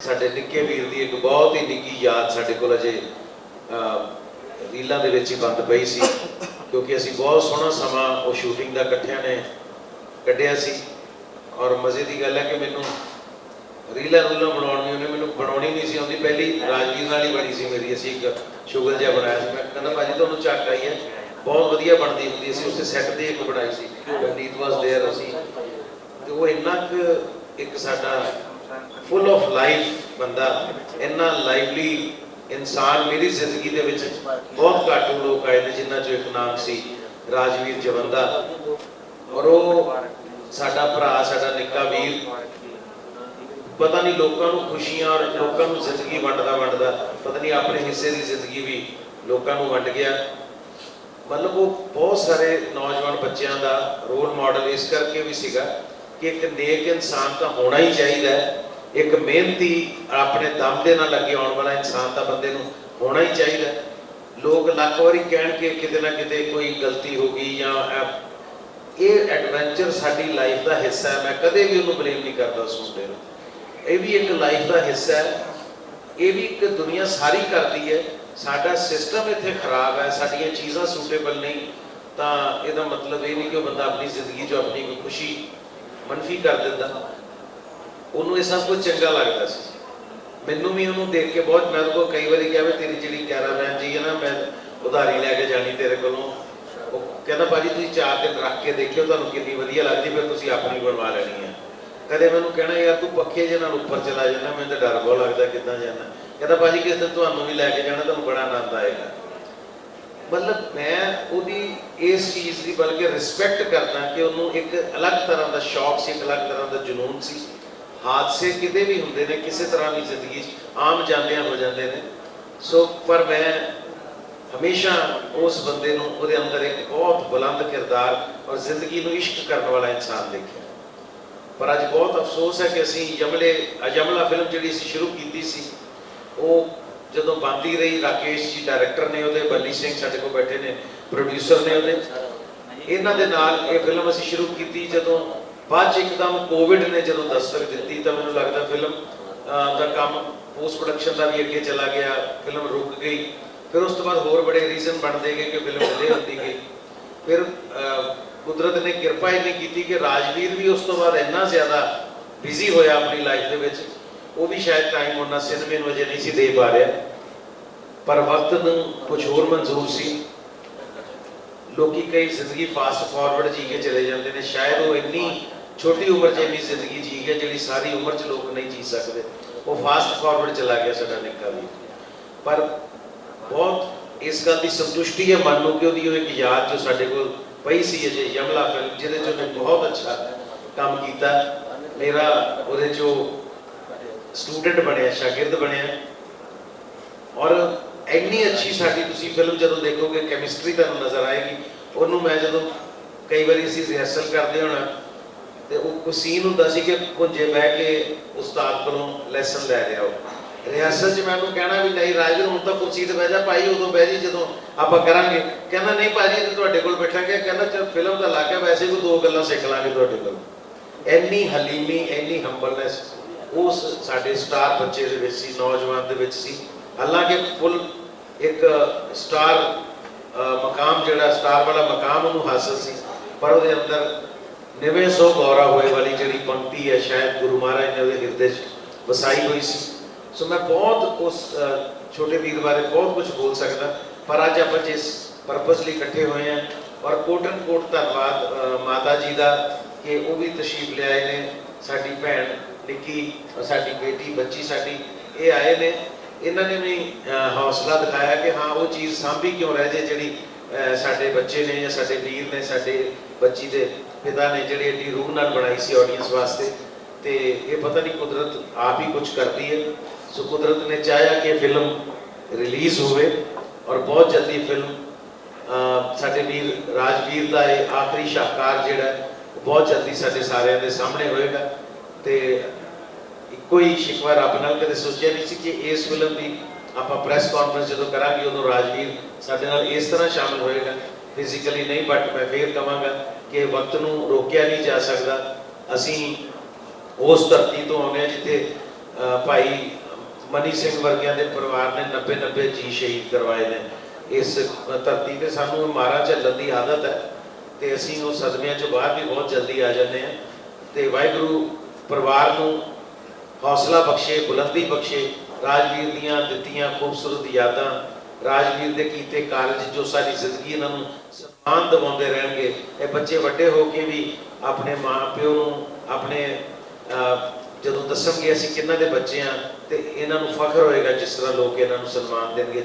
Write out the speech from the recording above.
ਸਾਡੇ ਨਿੱਕੇ ਵੀਰ ਦੀ ਇੱਕ ਬਹੁਤ ਹੀ ਨਿੱਕੀ ਯਾਦ ਸਾਡੇ ਕੋਲ ਅਜੇ ਰੀਲਾਂ ਦੇ ਵਿੱਚ ਹੀ ਬੰਦ ਪਈ ਸੀ, ਕਿਉਂਕਿ ਅਸੀਂ ਬਹੁਤ ਸੋਹਣਾ ਸਮਾਂ ਉਹ ਸ਼ੂਟਿੰਗ ਦਾ ਇਕੱਠਿਆਂ ਨੇ ਕੱਢਿਆ ਸੀ। ਔਰ ਮਜ਼ੇ ਦੀ ਗੱਲ ਹੈ ਕਿ ਮੈਨੂੰ ਰੀਲਾਂ ਰੂਲਾਂ ਬਣਾਉਣ ਉਹਨੇ ਮੈਨੂੰ ਬਣਾਉਣੀ ਨਹੀਂ ਸੀ ਆਉਂਦੀ, ਪਹਿਲੀ ਰਾਜਵੀਰ ਨਾਲ ਹੀ ਬਣੀ ਸੀ ਮੇਰੀ, ਅਸੀਂ ਇੱਕ ਸ਼ੁਗਲ ਜਿਹਾ ਬਣਾਇਆ ਸੀ। ਮੈਂ ਕਹਿੰਦਾ, ਭਾਜੀ, ਤੁਹਾਨੂੰ ਚੱਕ ਆਈ ਹੈ। ਬਹੁਤ ਵਧੀਆ ਬਣਦੀ ਹੁੰਦੀ ਸੀ ਉਸੇ ਸੈੱਟ ਤੇ ਇੱਕ ਬਣਾਈ ਸੀ ਗੰਦੀਤ ਵਾਸ ਦੇਅਰ ਅਸੀਂ ਤੇ ਉਹ ਇੰਨਾ ਕੁ ਇੱਕ ਸਾਡਾ ਫੁੱਲ ਆਫ ਲਾਈਫ ਬੰਦਾ, ਇੰਨਾ ਲਾਈਵਲੀ ਇਨਸਾਨ ਮੇਰੀ ਜ਼ਿੰਦਗੀ ਦੇ ਵਿੱਚ ਬਹੁਤ ਘੱਟ ਲੋਕ ਆਏ ਨੇ ਜਿਨ੍ਹਾਂ ਚੋਂ ਇੱਕ ਨਾਮ ਸੀ ਰਾਜਵੀਰ ਜਵੰਦਾ। ਔਰ ਉਹ ਸਾਡਾ ਭਰਾ, ਸਾਡਾ ਨਿੱਕਾ ਵੀਰ, ਪਤਾ ਨਹੀਂ ਲੋਕਾਂ ਨੂੰ ਖੁਸ਼ੀਆਂ ਔਰ ਲੋਕਾਂ ਨੂੰ ਜ਼ਿੰਦਗੀ ਵੰਡਦਾ ਵੰਡਦਾ, ਪਤਾ ਨਹੀਂ ਆਪਣੇ ਹਿੱਸੇ ਦੀ ਜ਼ਿੰਦਗੀ ਵੀ ਲੋਕਾਂ ਨੂੰ ਵੰਡ ਗਿਆ। ਮਤਲਬ ਉਹ ਬਹੁਤ ਸਾਰੇ ਨੌਜਵਾਨ ਬੱਚਿਆਂ ਦਾ ਰੋਲ ਮਾਡਲ ਇਸ ਕਰਕੇ ਵੀ ਸੀਗਾ ਕਿ ਇੱਕ ਨੇਕ ਇਨਸਾਨ ਤਾਂ ਹੋਣਾ ਹੀ ਚਾਹੀਦਾ ਹੈ। ਇੱਕ ਮਿਹਨਤੀ ਆਪਣੇ ਦਮ ਦੇ ਨਾਲ ਲੱਗੇ ਆਉਣ ਵਾਲਾ ਇਨਸਾਨ ਤਾਂ ਬੰਦੇ ਨੂੰ ਹੋਣਾ ਹੀ ਚਾਹੀਦਾ। ਲੋਕ ਲੱਖ ਵਾਰੀ ਕਹਿਣ ਕਿ ਕਿਤੇ ਨਾ ਕਿਤੇ ਕੋਈ ਗਲਤੀ ਹੋ ਗਈ ਜਾਂ ਇਹ- ਐਡਵੈਂਚਰ ਸਾਡੀ ਲਾਈਫ ਦਾ ਹਿੱਸਾ ਹੈ। ਮੈਂ ਕਦੇ ਵੀ ਉਹਨੂੰ ਬਲੇਮ ਨਹੀਂ ਕਰਦਾ ਉਸ ਮੁੰਡੇ ਨੂੰ। ਇਹ ਵੀ ਇੱਕ ਲਾਈਫ ਦਾ ਹਿੱਸਾ ਹੈ। ਇਹ ਵੀ ਇੱਕ ਦੁਨੀਆ ਸਾਰੀ ਕਰਦੀ ਹੈ। ਸਾਡਾ ਸਿਸਟਮ ਇੱਥੇ ਖਰਾਬ ਹੈ। ਸਾਡੀਆਂ ਚੀਜ਼ਾਂ ਸੂਟੇਬਲ ਨਹੀਂ। ਤਾਂ ਇਹਦਾ ਮਤਲਬ ਇਹ ਨਹੀਂ ਕਿ ਉਹ ਬੰਦਾ ਆਪਣੀ ਜ਼ਿੰਦਗੀ 'ਚ ਆਪਣੀ ਕੋਈ ਖੁਸ਼ੀ, ਮਨਫੀ ਕਰ ਦਿੰਦਾ। ਉਹਨੂੰ ਇਹ ਸਭ ਕੁਝ ਚੰਗਾ ਲੱਗਦਾ ਸੀ। ਮੈਨੂੰ ਵੀ ਉਹਨੂੰ ਦੇਖ ਕੇ ਬਹੁਤ, ਮੈਂ ਉਹਨੂੰ ਕਈ ਵਾਰੀ ਕਿਹਾ ਵੀ ਤੇਰੀ ਜਿਹੜੀ ਕੈਰਾਵੈਨ ਜੀ ਹੈ ਨਾ, ਮੈਂ ਉਧਾਰੀ ਲੈ ਕੇ ਜਾਣੀ ਤੇਰੇ ਕੋਲੋਂ। ਉਹ ਕਹਿੰਦਾ, ਭਾਜੀ, ਤੁਸੀਂ ਚਾਰ ਦਿਨ ਰੱਖ ਕੇ ਦੇਖਿਓ, ਤੁਹਾਨੂੰ ਕਿੰਨੀ ਵਧੀਆ ਲੱਗਦੀ, ਫਿਰ ਤੁਸੀਂ ਆਪਣੀ ਬਣਵਾ ਲੈਣੀ ਹੈ ਕਦੇ ਮੈਨੂੰ ਕਹਿਣਾ, ਯਾਰ, ਤੂੰ ਪੱਖੇ ਜੇ ਨਾਲ ਉੱਪਰ ਚਲਾ ਜਾਂਦਾ, ਮੈਨੂੰ ਤਾਂ ਡਰ ਬਹੁਤ ਲੱਗਦਾ ਕਿੱਦਾਂ ਜਾਣਾ ਕਹਿੰਦਾ, ਭਾਜੀ, ਕਿਸ ਦਿਨ ਤੁਹਾਨੂੰ ਵੀ ਲੈ ਕੇ ਜਾਣਾ, ਤੁਹਾਨੂੰ ਬੜਾ ਆਨੰਦ ਆਏਗਾ। ਮਤਲਬ ਮੈਂ ਉਹਦੀ ਇਸ ਚੀਜ਼ ਦੀ ਬਲਕਿ ਰਿਸਪੈਕਟ ਕਰਦਾ ਕਿ ਉਹਨੂੰ ਇੱਕ ਅਲੱਗ ਤਰ੍ਹਾਂ ਦਾ ਸ਼ੌਕ ਸੀ, ਇੱਕ ਅਲੱਗ ਤਰ੍ਹਾਂ ਦਾ ਜਨੂਨ ਸੀ। ਹਾਦਸੇ ਕਿਤੇ ਵੀ ਹੁੰਦੇ ਨੇ ਕਿਸੇ ਤਰ੍ਹਾਂ ਦੀ ਜ਼ਿੰਦਗੀ 'ਚ ਆਮ ਜਾਂਦਿਆਂ ਹੋ ਜਾਂਦੇ ਨੇ। ਸੋ ਪਰ ਮੈਂ ਹਮੇਸ਼ਾ ਉਸ ਬੰਦੇ ਨੂੰ ਉਹਦੇ ਅੰਦਰ ਇੱਕ ਬਹੁਤ ਬੁਲੰਦ ਕਿਰਦਾਰ ਔਰ ਜ਼ਿੰਦਗੀ ਨੂੰ ਇਸ਼ਕ ਕਰਨ ਵਾਲਾ ਇਨਸਾਨ ਦੇਖਿਆ। ਪਰ ਅੱਜ ਬਹੁਤ ਅਫਸੋਸ ਹੈ ਕਿ ਅਸੀਂ ਯਮਲੇ ਅਜਮਲਾ ਫਿਲਮ ਜਿਹੜੀ ਅਸੀਂ ਸ਼ੁਰੂ ਕੀਤੀ ਸੀ ਉਹ ਜਦੋਂ ਬੰਦੀ ਰਹੀ ਰਾਕੇਸ਼ ਜੀ ਡਾਇਰੈਕਟਰ ਨੇ ਉਹਦੇ ਬੱਲੀ ਸਿੰਘ ਸਾਡੇ ਕੋਲ ਬੈਠੇ ਨੇ ਪ੍ਰੋਡਿਊਸਰ ਨੇ ਉਹਦੇ। ਇਹਨਾਂ ਦੇ ਨਾਲ ਇਹ ਫਿਲਮ ਅਸੀਂ ਸ਼ੁਰੂ ਕੀਤੀ ਜਦੋਂ ਬਾਅਦ 'ਚ ਇੱਕਦਮ ਕੋਵਿਡ ਨੇ ਜਦੋਂ ਦਸਤਕ ਦਿੱਤੀ ਤਾਂ ਮੈਨੂੰ ਲੱਗਦਾ ਫਿਲਮ ਦਾ ਕੰਮ ਪੋਸਟ ਪ੍ਰੋਡਕਸ਼ਨ ਦਾ ਵੀ ਅੱਗੇ ਚਲਾ ਗਿਆ ਫਿਲਮ ਰੁਕ ਗਈ। ਫਿਰ ਉਸ ਤੋਂ ਬਾਅਦ ਹੋਰ ਬੜੇ ਰੀਜ਼ਨ ਬਣਦੇ ਗਏ ਕਿ ਫਿਲਮ ਡਿਲੇ ਹੁੰਦੀ ਗਈ। ਫਿਰ ਕੁਦਰਤ ਨੇ ਕਿਰਪਾ ਇੰਨੀ ਕੀਤੀ ਕਿ ਰਾਜਵੀਰ ਵੀ ਉਸ ਤੋਂ ਬਾਅਦ ਇੰਨਾ ਜ਼ਿਆਦਾ ਬਿਜ਼ੀ ਹੋਇਆ ਆਪਣੀ ਲਾਈਫ ਦੇ ਵਿੱਚ। ਉਹ ਵੀ ਸ਼ਾਇਦ ਟਾਈਮ ਉਹਨਾਂ ਸਿਨੇਮੇ ਨੂੰ ਅਜੇ ਨਹੀਂ ਸੀ ਦੇ ਪਾ ਰਿਹਾ। ਪਰ ਵਕਤ ਨੂੰ ਕੁਝ ਹੋਰ ਮਨਜ਼ੂਰ ਸੀ। ਲੋਕੀ ਕਈ ਜ਼ਿੰਦਗੀ ਫਾਸਟ ਫਾਰਵਰਡ ਜੀ ਕੇ ਚਲੇ ਜਾਂਦੇ ਨੇ। ਸ਼ਾਇਦ ਉਹ ਇੰਨੀ ਛੋਟੀ ਉਮਰ 'ਚ ਇੰਨੀ ਜ਼ਿੰਦਗੀ ਜੀ ਗਿਆ ਜਿਹੜੀ ਸਾਰੀ ਉਮਰ 'ਚ ਲੋਕ ਨਹੀਂ ਜੀ ਸਕਦੇ। ਉਹ ਫਾਸਟ ਫਾਰਵਰਡ ਚਲਾ ਗਿਆ ਸਾਡਾ ਨਿੱਕਾ ਵੀ। ਪਰ ਬਹੁਤ ਇਸ ਗੱਲ ਦੀ ਸੰਤੁਸ਼ਟੀ ਹੈ ਮਨ ਨੂੰ ਕਿ ਉਹਦੀ ਉਹ ਇੱਕ ਯਾਦ ਜੋ ਸਾਡੇ ਕੋਲ ਪਈ ਸੀ ਅਜੇ ਯਮਲਾ ਫਿਲਮ ਜਿਹਦੇ 'ਚ ਉਹਨੇ ਬਹੁਤ ਅੱਛਾ ਕੰਮ ਕੀਤਾ। ਮੇਰਾ ਉਹਦੇ 'ਚੋਂ ਸਟੂਡੈਂਟ ਬਣਿਆ, ਸ਼ਾਗਿਰਦ ਬਣਿਆ। ਔਰ ਇੰਨੀ ਅੱਛੀ ਸਾਡੀ ਤੁਸੀਂ ਫਿਲਮ ਜਦੋਂ ਦੇਖੋਗੇ ਕੈਮਿਸਟਰੀ ਤੁਹਾਨੂੰ ਨਜ਼ਰ ਆਏਗੀ। ਉਹਨੂੰ ਮੈਂ ਜਦੋਂ ਕਈ ਵਾਰੀ ਅਸੀਂ ਰਿਹਰਸਲ ਕਰਦੇ ਹੋਣਾ ਤੇ ਉਹ ਕੋ ਸੀਨ ਹੁੰਦਾ ਸੀ ਕਿ ਪੁੰਜੇ ਬਹਿ ਕੇ ਉਸਤਾਦ ਕੋਲੋਂ ਲੈਸਨ ਲੈ ਰਿਹਾ ਉਹ। ਰਿਹਰਸਲ 'ਚ ਮੈਂ ਕਹਿਣਾ ਵੀ ਨਹੀਂ ਰਾਜਵੀਰ ਹੁਣ ਤਾਂ ਕੁਰਸੀ ਤੇ ਬਹਿ ਜਾ, ਭਾਈ ਉਦੋਂ ਬਹਿ ਜੀ ਜਦੋਂ ਆਪਾਂ ਕਰਾਂਗੇ। ਕਹਿੰਦਾ, ਨਹੀਂ ਭਾਜੀ ਤੇ ਤੁਹਾਡੇ ਕੋਲ ਬੈਠਾਂਗੇ। ਕਹਿੰਦਾ, ਚਲ ਫਿਲਮ ਦਾ ਲੱਗ ਵੈਸੇ ਕੋਈ ਦੋ ਗੱਲਾਂ ਸਿੱਖ ਲਾਂਗੇ ਤੁਹਾਡੇ ਕੋਲ। ਐਨੀ ਹਲੀਮੀ, ਇੰਨੀ ਹੰਬਲਨੈਸ ਉਸ ਸਾਡੇ ਸਟਾਰ ਬੱਚੇ ਦੇ ਵਿੱਚ ਸੀ, ਨੌਜਵਾਨ ਦੇ ਵਿੱਚ ਸੀ। ਹਾਲਾਂਕਿ ਫੁੱਲ ਇੱਕ ਸਟਾਰ ਮਕਾਮ ਜਿਹੜਾ ਸਟਾਰ ਵਾਲਾ ਮਕਾਮ ਉਹਨੂੰ ਹਾਸਲ ਸੀ। ਪਰ ਉਹਦੇ ਅੰਦਰ ਨਿਵੇਂ ਸੋ ਗੌਰਾ ਹੋਏ ਵਾਲੀ ਜਿਹੜੀ ਪੰਕਤੀ ਹੈ, ਸ਼ਾਇਦ ਗੁਰੂ ਮਹਾਰਾਜ ਨੇ ਉਹਦੇ ਹਿਰਦੇ 'ਚ ਵਸਾਈ ਹੋਈ ਸੀ। ਸੋ ਮੈਂ ਬਹੁਤ ਉਸ ਛੋਟੇ ਵੀਰ ਬਾਰੇ ਬਹੁਤ ਕੁਝ ਬੋਲ ਸਕਦਾ, ਪਰ ਅੱਜ ਆਪਾਂ ਜਿਸ ਪਰਪਸ ਲਈ ਇਕੱਠੇ ਹੋਏ ਹਾਂ ਔਰ ਕੋਟਨ ਕੋਟ ਧੰਨਵਾਦ ਮਾਤਾ ਜੀ ਦਾ ਕਿ ਉਹ ਵੀ ਤਸ਼ਰੀਫ ਲਿਆਏ ਨੇ, ਸਾਡੀ ਭੈਣ ਨਿੱਕੀ ਸਾਡੀ ਬੇਟੀ, ਬੱਚੀ ਸਾਡੀ, ਇਹ ਆਏ ਨੇ। ਇਹਨਾਂ ਨੇ ਵੀ ਹੌਸਲਾ ਦਿਖਾਇਆ ਕਿ ਹਾਂ, ਉਹ ਚੀਜ਼ ਸਾਂਭੀ ਕਿਉਂ ਰਹਿ ਜੇ ਜਿਹੜੀ ਸਾਡੇ ਬੱਚੇ ਨੇ ਜਾਂ ਸਾਡੇ ਵੀਰ ਨੇ, ਸਾਡੇ ਬੱਚੀ ਦੇ ਪਿਤਾ ਨੇ ਜਿਹੜੀ ਏਡੀ ਰੂਹ ਨਾਲ ਬਣਾਈ ਸੀ ਆਡੀਅנס ਵਾਸਤੇ, ਤੇ ਇਹ ਪਤਾ ਨਹੀਂ ਕੁਦਰਤ ਆਪ ਹੀ ਕੁਝ ਕਰਦੀ ਹੈ। ਸੋ ਕੁਦਰਤ ਨੇ ਚਾਹਿਆ ਕਿ ਫਿਲਮ ਰਿਲੀਜ਼ ਹੋਵੇ ਔਰ ਬਹੁਤ ਜਲਦੀ ਫਿਲਮ ਸਾਡੇ ਵੀਰ ਰਾਜਵੀਰ ਦਾ ਇਹ ਆਖਰੀ ਸ਼ਾਹਕਾਰ ਜਿਹੜਾ ਬਹੁਤ ਜਲਦੀ ਸਾਡੇ ਸਾਰਿਆਂ ਦੇ ਸਾਹਮਣੇ ਹੋਏਗਾ। ਤੇ ਇੱਕੋ ਹੀ ਸ਼ਿਕਵਾ ਰੱਬ ਨਾਲ ਕਦੇ ਸੋਚਿਆ ਨਹੀਂ ਸੀ ਕਿ ਇਸ ਫਿਲਮ ਦੀ ਆਪਾਂ ਪ੍ਰੈਸ ਕਾਨਫਰੰਸ ਜਦੋਂ ਕਰਾਂਗੇ, ਉਦੋਂ ਰਾਜਵੀਰ ਸਾਡੇ ਨਾਲ ਇਸ ਤਰ੍ਹਾਂ ਸ਼ਾਮਲ ਹੋਏਗਾ। ਫਿਜ਼ੀਕਲੀ ਨਹੀਂ ਬਟ ਮੈਂ ਫੇਰ ਕਹਾਂਗਾ ਕਿ ਵਕਤ ਨੂੰ ਰੋਕਿਆ ਨਹੀਂ ਜਾ ਸਕਦਾ। ਅਸੀਂ ਉਸ ਧਰਤੀ ਤੋਂ ਆਉਂਦੇ ਹਾਂ ਜਿੱਥੇ ਭਾਈ ਮਨੀ ਸਿੰਘ ਵਰਗਿਆਂ ਦੇ ਪਰਿਵਾਰ ਨੇ 90 90 ਜੀ ਸ਼ਹੀਦ ਕਰਵਾਏ ਨੇ। ਇਸ ਧਰਤੀ ਤੇ ਸਾਨੂੰ ਮਾਰਾ ਝੱਲਣ ਦੀ ਆਦਤ ਹੈ ਤੇ ਅਸੀਂ ਉਹ ਸਦਮਿਆਂ ਚੋਂ ਬਾਹਰ ਵੀ ਬਹੁਤ ਜਲਦੀ ਆ ਜਾਂਦੇ ਹਾਂ। ਤੇ ਵਾਹਿਗੁਰੂ ਪਰਿਵਾਰ ਨੂੰ ਹੌਸਲਾ ਬਖਸ਼ੇ, ਬੁਲੰਦੀ ਬਖਸ਼ੇ, ਰਾਜਵੀਰ ਦੀਆਂ ਦਿੱਤੀਆਂ ਖੂਬਸੂਰਤ ਯਾਦਾਂ, ਰਾਜਵੀਰ ਦੇ ਕੀਤੇ ਕਾਰਜ ਜੋ ਸਾਰੀ ਜ਼ਿੰਦਗੀ ਇਹਨਾਂ ਨੂੰ ਸਨਮਾਨ ਦਿਵਾਉਂਦੇ ਰਹਿਣਗੇ। ਇਹ ਬੱਚੇ ਵੱਡੇ ਹੋ ਕੇ ਵੀ ਆਪਣੇ ਮਾਪਿਓ ਨੂੰ ਆਪਣੇ ਅਹ, ਜਦੋਂ ਦੱਸਣਗੇ ਅਸੀਂ ਕਿੰਨਾ ਦੇ ਬੱਚੇ ਆ ਤੇ ਇਹਨਾਂ ਨੂੰ ਫਖਰ ਹੋਏਗਾ ਜਿਸ ਤਰ੍ਹਾਂ ਲੋਕ ਇਹਨਾਂ ਨੂੰ ਸਨਮਾਨ ਦੇਣਗੇ।